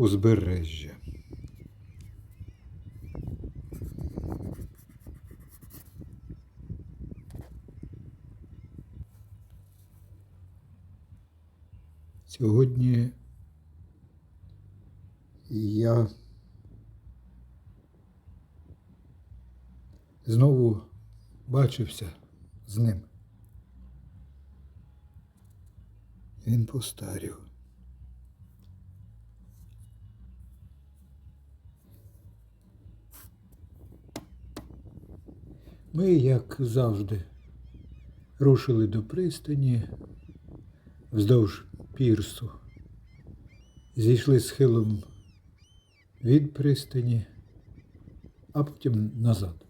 узбережжя. Сьогодні я знову бачився з ним. Він постарів. Ми, як завжди, рушили до пристані вздовж пірсу. Зійшли схилом від пристані, а потім назад.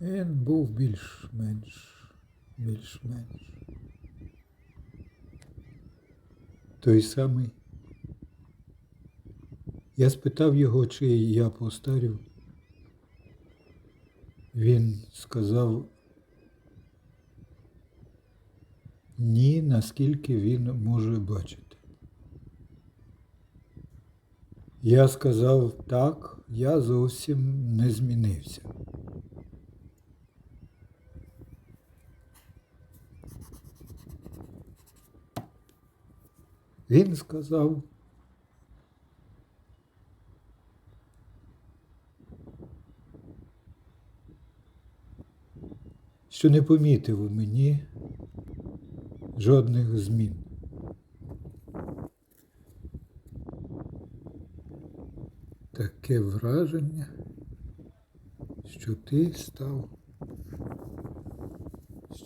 Він був більш-менш, більш-менш. Той самий. Я спитав його, чи я постарів. Він сказав ні, наскільки він може бачити. Я сказав так, я зовсім не змінився. Він сказав, що не помітив у мені жодних змін. Таке враження, що ти став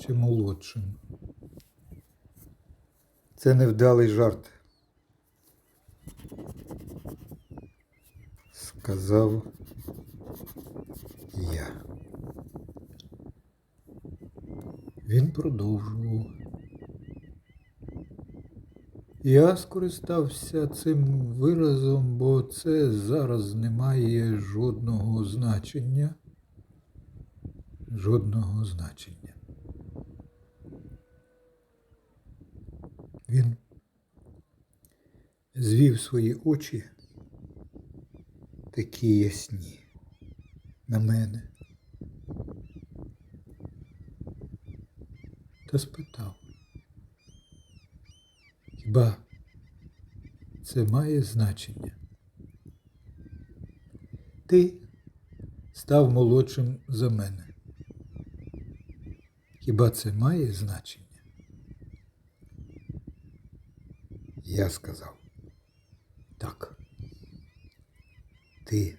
ще молодшим. Це невдалий жарт. Сказав я. Він продовжував. Я скористався цим виразом, бо це зараз не має жодного значення. Жодного значення. Він звів свої очі, такі ясні, на мене. Та спитав. Хіба це має значення? Ти став молодшим за мене. Хіба це має значення? Я сказав. Так. Ти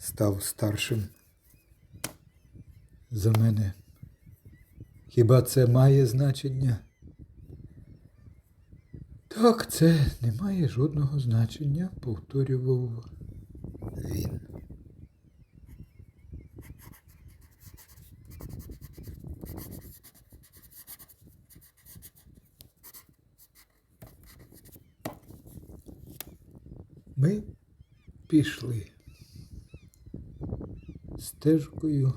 став старшим за мене. Хіба це має значення? Так, це не має жодного значення, повторював він. Ми пішли стежкою,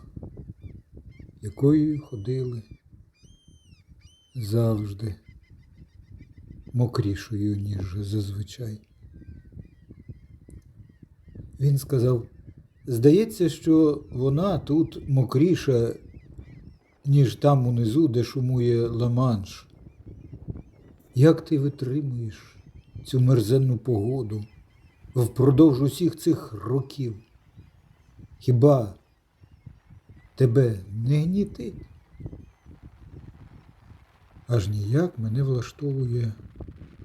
якою ходили завжди мокрішою, ніж зазвичай. Він сказав, здається, що вона тут мокріша, ніж там унизу, де шумує Ла-Манш. Як ти витримуєш цю мерзенну погоду впродовж усіх цих років? Хіба тебе не гнітить? Аж ніяк мене влаштовує,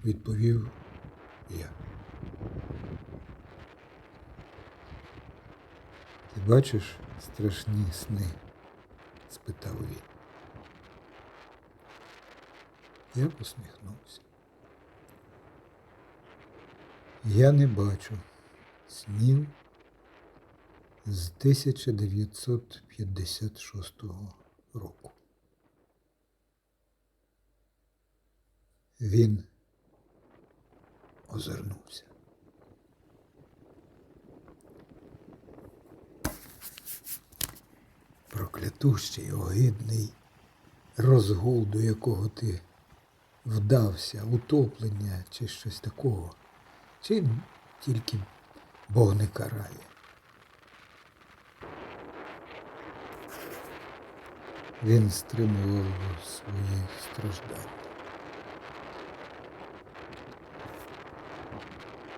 відповів я. Ти бачиш страшні сни? спитав він. Я посміхнувся. Я не бачу снів з 1956 року. Він озирнувся. Проклятущий, огидний розгул, до якого ти вдався, утоплення чи щось такого. Чи тільки Бог не карає. Він стримував свої страждання.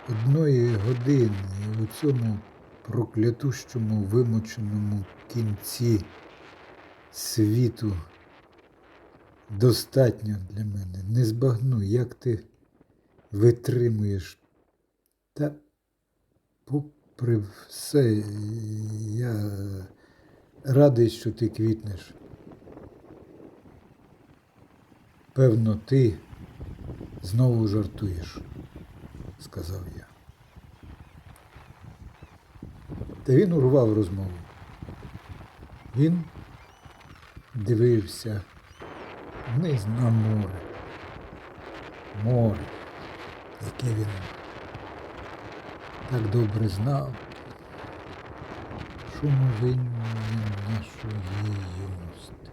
Одної години у цьому проклятущому вимученому кінці світу достатньо для мене. Не збагну, як ти витримуєш. Та попри все, я радий, що ти квітнеш. Певно, ти знову жартуєш, сказав я. Та він урвав розмову. Він дивився вниз на море. Море, яке він так добре знав, шумовиння нашої юності.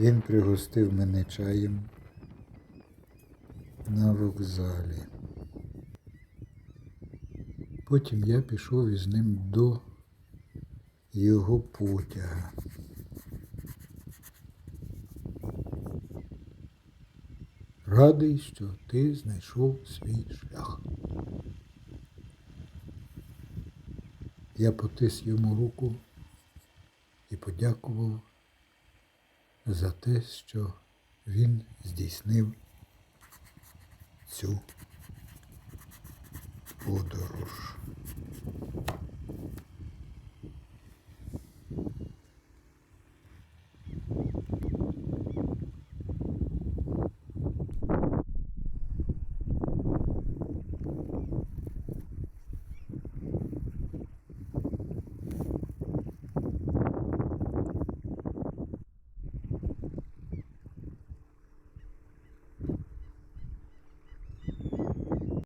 Він пригостив мене чаєм на вокзалі. Потім я пішов із ним до його потяга. Радий, що ти знайшов свій шлях. Я потис йому руку і подякував за те, що він здійснив цю подорож.